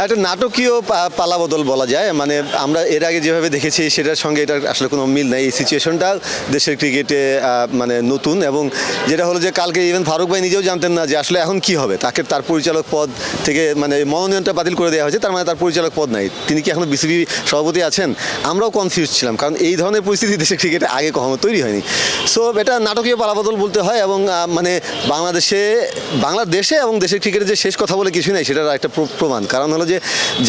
হ্যাঁ একটা নাটকীয় পালাবদল বলা যায়। মানে আমরা এর আগে যেভাবে দেখেছি, সেটার সঙ্গে এটার আসলে কোনো মিল নাই। এই সিচুয়েশনটা দেশের ক্রিকেটে মানে নতুন এবং যেটা হলো যে কালকে ইভেন ফারুক ভাই নিজেও জানতেন না যে আসলে এখন কি হবে। তাকে তার পরিচালক পদ থেকে মানে মনোনয়নটা বাতিল করে দেওয়া হয়েছে, তার মানে তার পরিচালক পদ নাই। তিনি কি এখন বিসিবি সভাপতি আছেন? আমরাও কনফিউজ ছিলাম, কারণ এই ধরনের পরিস্থিতি দেশের ক্রিকেটে আগে কখনো তৈরি হয়নি। সো এটা নাটকীয় পালাবদল বলতে হয় এবং মানে বাংলাদেশে বাংলাদেশে এবং দেশের ক্রিকেটে যে শেষ কথা বলে কিছু নেই, সেটার একটা প্রমাণ। কারণ হলো যে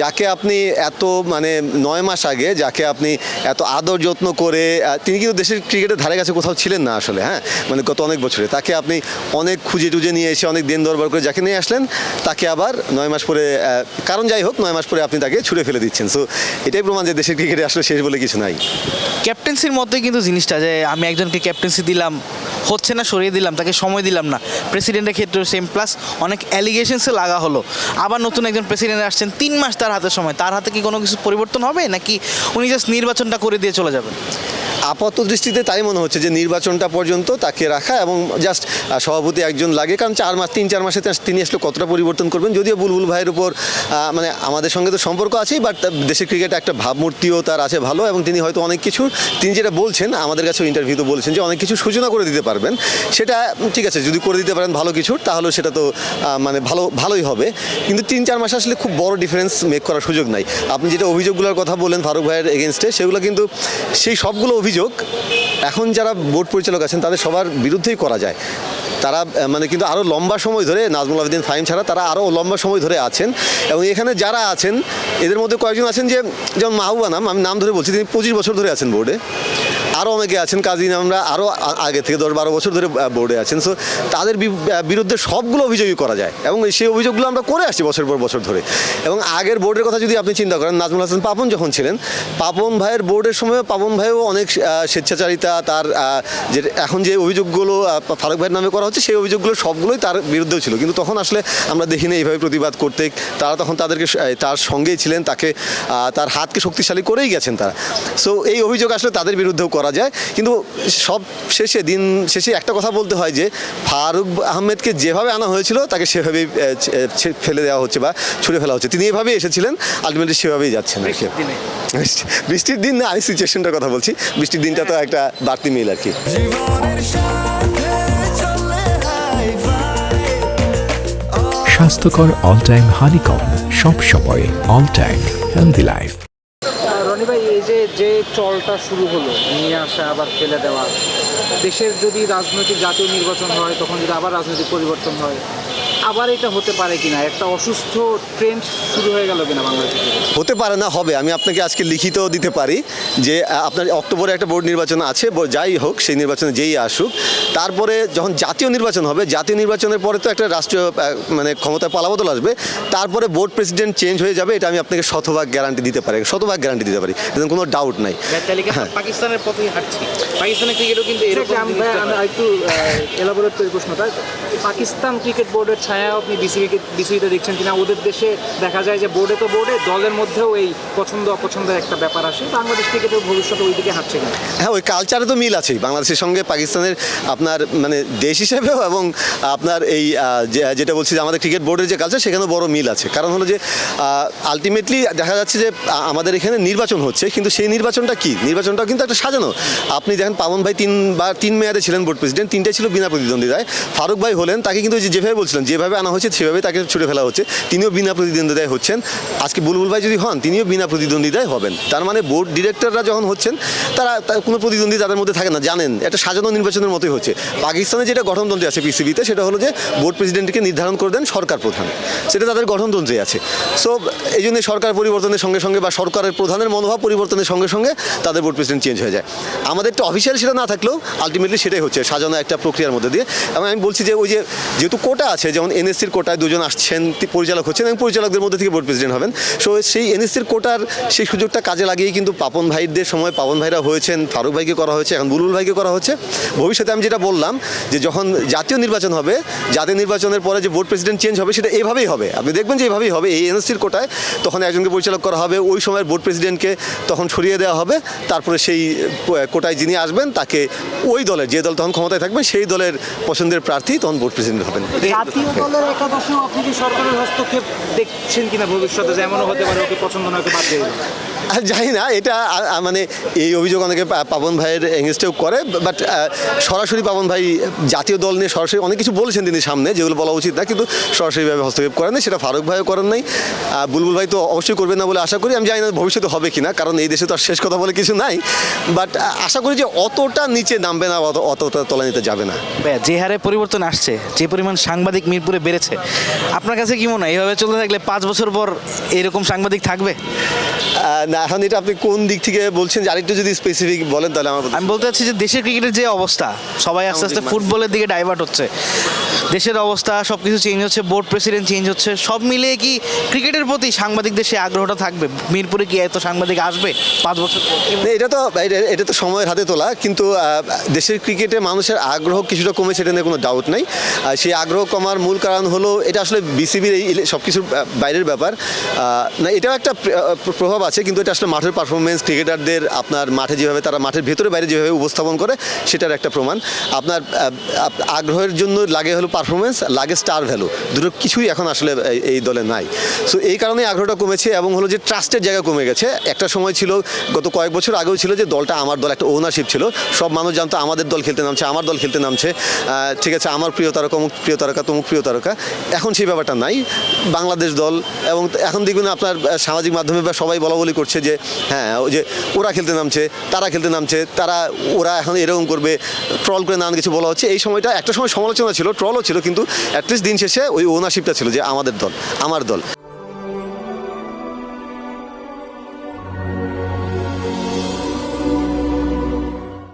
যাকে আপনি এত মানে নয় মাস আগে যাকে আপনি এত আদর যত্ন করে তিনি কিন্তু দেশের ক্রিকেটের ধারে কাছে কোথাও ছিলেন না আসলে হ্যাঁ? মানে গত অনেক বছরে। তাকে আপনি অনেক খুঁজে টুজে নিয়ে এসে, অনেক দিন দরবার করে যাকে নিয়ে আসলেন, তাকে আবার নয় মাস পরে কারণ যাই হোক, নয় মাস পরে আপনি তাকে ছুড়ে ফেলে দিচ্ছেন। সো এটাই প্রমাণ যে দেশের ক্রিকেটে আসলে শেষ বলে কিছু নাই। ক্যাপ্টেন্সির মধ্যেই কিন্তু জিনিসটা যে আমি একজনকে ক্যাপ্টেন্সি দিলাম হচ্ছে না, সরিয়ে দিলাম, তাকে সময় দিলাম না। প্রেসিডেন্টের ক্ষেত্রেও সেম প্লাস অনেক অ্যালিগেশনসে লাগা হলো। আবার নতুন একজন প্রেসিডেন্ট আসছেন, তিন মাস তার হাতে সময়। তার হাতে কি কোনো কিছু পরিবর্তন হবে? নাকি উনি জাস্ট নির্বাচনটা করে দিয়ে চলে যাবেন? আপাত দৃষ্টিতে তাই মনে হচ্ছে যে নির্বাচনটা পর্যন্ত তাকে রাখা এবং জাস্ট সভাপতি একজন লাগে, কারণ চার মাস, তিন, চার মাসে তিনি আসলে কতটা পরিবর্তন করবেন? যদিও বুলবুল ভাইয়ের উপর মানে আমাদের সঙ্গে তো সম্পর্ক আছেই বাট দেশের ক্রিকেটে একটা ভাবমূর্তিও তার আছে ভালো এবং তিনি হয়তো অনেক কিছু, তিনি যেটা বলছেন, আমাদের কাছেও ইন্টারভিউতে বলছেন যে অনেক কিছু সূচনা করে দিতে পারবেন। সেটা ঠিক আছে, যদি করে দিতে পারেন ভালো কিছু, তাহলে সেটা তো মানে ভালো, ভালোই হবে। কিন্তু তিন, চার মাস আসলে খুব বড় ডিফারেন্স মেক করার সুযোগ নাই। আপনি যেটা অভিযোগগুলোর কথা বললেন ফারুক ভাইয়ের এগেনস্টে সেগুলো কিন্তু সেই সবগুলো অভিযোগ এখন যারা বোর্ড পরিচালক আছেন, তাদের সবার বিরুদ্ধেই করা যায়। তারা মানে কিন্তু আরও লম্বা সময় ধরে নাজমুল আবেদিন ফাহিম ছাড়া তারা আরও লম্বা সময় ধরে আছেন। এবং এখানে যারা আছেন, এদের মধ্যে কয়েকজন আছেন যে, যেমন মাহবুবা নাম, আমি নাম ধরে বলছি, তিনি পঁচিশ বছর ধরে আছেন বোর্ডে। আরও অনেকে আছেন, কাজী আমরা আরও আগে থেকে দশ বারো বছর ধরে বোর্ডে আছেন। সো তাদের বিরুদ্ধে সবগুলো অভিযোগই করা যায়। এবং সেই অভিযোগগুলো আমরা করে আসছি বছর পর বছর ধরে। এবং আগের বোর্ডের কথা যদি আপনি চিন্তা করেন, নাজমুল হাসান পাপন যখন ছিলেন, পাপন ভাইয়ের বোর্ডের সময় পাপন ভাইও অনেক স্বেচ্ছাচারিতা, তার যে, এখন যে অভিযোগগুলো ফারুক ভাইয়ের নামে করা হচ্ছে, সেই অভিযোগগুলো সবগুলোই তার বিরুদ্ধেও ছিল। কিন্তু তখন আসলে আমরা দেখিনি এইভাবে প্রতিবাদ করতে। তারা তখন তাদেরকে তার সঙ্গেই ছিলেন, তাকে তার হাতকে শক্তিশালী করেই গেছেন তারা। সো এই অভিযোগ আসলে তাদের বিরুদ্ধেও করা যায়। কিন্তু সব শেষে দিন শেষে একটা কথা বলতে হয় যে ফারুক আহমেদকে যেভাবে আনা হয়েছিল তাকে সেভাবেই ফেলে দেওয়া হচ্ছে বা ছুড়ে ফেলা হচ্ছে। তিনি এভাবেই এসেছিলেন আলটিমেটলি সেভাবেই যাচ্ছেন আর কি। বৃষ্টির দিন। না আমি সিচুয়েশনটার কথা বলছি। বৃষ্টির দিনটা তো একটা বাড়তি মিল আর কি। স্বাস্থ্যকর অল টাইম হানিকম সব সময় all time healthy life Roni ভাই, এই যে যে চলটা শুরু হলো, নিয়ে আসা, আবার ফেলে দেওয়া, দেশের যদি রাজনৈতিক জাতীয় নির্বাচন হয়, তখন যদি আবার রাজনৈতিক পরিবর্তন হয় আবার এটা হতে পারে কিনা? একটা অসুস্থ ট্রেন্ড শুরু হয়ে গেল কিনা বাংলাদেশে হতে পারে না হবে। আমি আপনাকে আজকে লিখিত দিতে পারি যে আপনার অক্টোবরে একটা বোর্ড নির্বাচন আছে ব- যাই হোক সেই নির্বাচনে যেই আসুক। তারপরে যখন জাতীয় নির্বাচন হবে জাতীয় নির্বাচনের পরে তো একটা রাষ্ট্রীয় মানে ক্ষমতায় পালাবদল আসবে। তারপরে বোর্ড প্রেসিডেন্ট চেঞ্জ হয়ে যাবে এটা আমি আপনাকে শতভাগ গ্যারান্টি দিতে পারি। শতভাগ গ্যারান্টি দিতে পারি। এতে কোনো ডাউট নাই। হ্যাঁ। পাকিস্তানের পথেই হাঁটছি। পাকিস্তানের ক্রিকেটও কিন্তু এরকম আমি হয়। একটু এলাবোরেট করি প্রশ্নটা। পাকিস্তান ক্রিকেট বোর্ডের ছায়া আপনি বিসিবিকে বিসিবিতে দেখছেন কিনা? ওদের দেশে দেখা যায় যে বোর্ডে তো বোর্ডে দলের মধ্যেও এই পছন্দ, অপছন্দের একটা ব্যাপার আসে। বাংলাদেশ ক্রিকেটের ভবিষ্যতে ওই দিকে হাঁটছে কিনা? হ্যাঁ ওই কালচারে তো মিল আছেই। বাংলাদেশের সঙ্গে পাকিস্তানের আপনার মানে দেশ হিসেবেও এবং আপনার এই যেটা বলছি যে আমাদের ক্রিকেট বোর্ডের যে কালচার সেখানেও বড় মিল আছে। কারণ হলো যে আলটিমেটলি দেখা যাচ্ছে যে আমাদের এখানে নির্বাচন হচ্ছে, কিন্তু সেই নির্বাচনটা কি? নির্বাচনটাও কিন্তু একটা সাজানো। আপনি দেখেন, পাবন ভাই তিন বা তিন মেয়াদে ছিলেন বোর্ড প্রেসিডেন্ট তিনটাই ছিল বিনা প্রতিদ্বন্দ্বিতায়। ফারুক ভাই হলেন, তাকে কিন্তু ওই যে যেভাবে আনা হয়েছে সেভাবে তাকে ছুটে ফেলা হচ্ছে। তিনিও বিনা প্রতিদ্বন্দ্বিতায় হচ্ছেন। আজকে বুলবুল ভাই যদি হন, তিনিও বিনা প্রতিদ্বন্দ্বিতায় হবেন। তার মানে বোর্ড ডিরেক্টররা যখন হচ্ছেন, তারা কোনো প্রতিদ্বন্দ্বী তাদের মধ্যে থাকে না, জানেন। একটা সাজানো নির্বাচনের মতোই হচ্ছে। পাকিস্তানে যেটা গঠনতন্ত্রে আছে পিসিবিতে সেটা হলো যে বোর্ড প্রেসিডেন্টকে নির্ধারণ করে দেন সরকার প্রধান। সেটা তাদের গঠনতন্ত্রে আছে। সো এই জন্য সরকার পরিবর্তনের সঙ্গে সঙ্গে বা সরকারের প্রধানের মনোভাব পরিবর্তনের সঙ্গে সঙ্গে তাদের বোর্ড প্রেসিডেন্ট চেঞ্জ হয়ে যায়। আমাদের একটা অফিসিয়াল সেটা না থাকলেও আলটিমেটলি সেটাই হচ্ছে, সাজানো একটা প্রক্রিয়ার মধ্যে দিয়ে। এবং আমি বলছি যে ওই যে যেহেতু কোটা আছে, যেমন এনএসসির কোটায় দুজন আসছেন পরিচালক হচ্ছেন এবং পরিচালকদের মধ্যে থেকে বোর্ড প্রেসিডেন্ট হবেন। সো সেই এনএসসির কোটার সেই সুযোগটা কাজে লাগিয়েই কিন্তু পাপন ভাইদের সময় পাপন ভাইরা হয়েছেন, ফারুক ভাইকে করা হয়েছে, এখন বুলবুল ভাইকে করা হচ্ছে। ভবিষ্যতে আমি যেটা বললাম যে যখন জাতীয় নির্বাচন হবে, জাতীয় নির্বাচনের পরে যে বোর্ড প্রেসিডেন্ট চেঞ্জ হবে সেটা এভাবেই হবে। আপনি দেখবেন যে এভাবেই হবে। এই এনএসসি সদস্যের কোটায় তখন একজনকে পরিচালক করা হবে, ওই সময়ের বোর্ড প্রেসিডেন্টকে তখন সরিয়ে দেওয়া হবে। তারপরে সেই কোটায় যিনি আসবেন, তাকে ওই দলের, যে দল তখন ক্ষমতায় থাকবে, সেই দলের পছন্দের প্রার্থী তখন বোর্ড প্রেসিডেন্ট হবেন। দলের আপনি কি সরকারের হস্তক্ষেপ দেখছেন কিনা ভবিষ্যতে যেমন হতে পারে, ওকে পছন্দ না হতে বাদ দিয়ে। আর জানি না এটা মানে এই অভিযোগ অনেকে পাবন ভাইয়ের এগেনস্টেও করে বাট সরাসরি পাবন ভাই জাতীয় দল নিয়ে সরাসরি অনেক কিছু বলেছেন তিনি সামনে যেগুলো বলা উচিত না কিন্তু সরাসরিভাবে হস্তক্ষেপ করেন নাই সেটা ফারুক ভাইও করেন নাই। বুলবুল ভাই তো অবশ্যই করবেন না বলে আশা করি আমি জানি না ভবিষ্যতে হবে কি না কারণ এই দেশে তো আর শেষ কথা বলে কিছু নাই বাট আশা করি যে অতটা নিচে নামবে না অত- অতটা তলা নিতে যাবে না। যে হারে পরিবর্তন আসছে যে পরিমাণ সাংবাদিক মিরপুরে বেড়েছে আপনার কাছে কি মনে হয়? এইভাবে চলতে থাকলে পাঁচ বছর পর এরকম সাংবাদিক থাকবে? না এখন এটা আপনি কোন দিক থেকে বলছেন? যে আরেকটু যদি স্পেসিফিক বলেন তাহলে আমার আমি বলতে চাচ্ছি যে দেশের ক্রিকেটের যে অবস্থা সবাই আস্তে আস্তে ফুটবলের দিকে ডাইভার্ট হচ্ছে। দেশের অবস্থা সব কিছু চেঞ্জ হচ্ছে বোর্ড প্রেসিডেন্ট চেঞ্জ হচ্ছে সব মিলিয়ে কি ক্রিকেটের প্রতি সাংবাদিকদের সে আগ্রহটা থাকবে? মিরপুরে কি এত সাংবাদিক আসবে পাঁচ বছর এটা তো এটা- তো সময়ের হাতে তোলা কিন্তু দেশের ক্রিকেটে মানুষের আগ্রহ কিছুটা কমেছে এটা নিয়ে কোনো ডাউট নেই। আর সেই আগ্রহ কমার মূল কারণ হলো এটা আসলে বিসিবির এই সব কিছুর বাইরের ব্যাপার। না এটাও একটা প্রভাব আছে কিন্তু এটা আসলে মাঠের পারফরমেন্স ক্রিকেটারদের আপনার মাঠে যেভাবে তারা মাঠের ভেতরে বাইরে যেভাবে উপস্থাপন করে, সেটার একটা প্রমাণ। আপনার আগ্রহের জন্য লাগে হলো পারফরমেন্স লাগে স্টার ভ্যালু দুটো কিছুই এখন আসলে এই- দলে নাই। সো এই কারণে আগ্রহটা কমেছে এবং হলো যে ট্রাস্টের জায়গা কমে গেছে। একটা সময় ছিল, গত কয়েক বছর আগেও ছিল যে দলটা আমার দল একটা ওনারশিপ ছিল। সব মানুষ জানতো আমাদের দল খেলতে নামছে, আমার দল খেলতে নামছে। ঠিক আছে, আমার প্রিয় তারকা, অমুক প্রিয় তারকা, তমুক প্রিয় তারকা। এখন সেই ব্যাপারটা নাই। বাংলাদেশ দল এবং এখন দেখবেন আপনার সামাজিক মাধ্যমে বা সবাই বলা বলি করছে যে হ্যাঁ ওই যে ওরা খেলতে নামছে, তারা খেলতে নামছে, তারা, ওরা এখন এরকম করবে, ট্রল করে নানান কিছু বলা হচ্ছে। এই সময়টা একটা সময় সমালোচনা ছিল, ট্রলও ছিল, কিন্তু অ্যাটলিস্ট দিন শেষে ওই ওনারশিপটা ছিল যে আমাদের দল, আমার দল।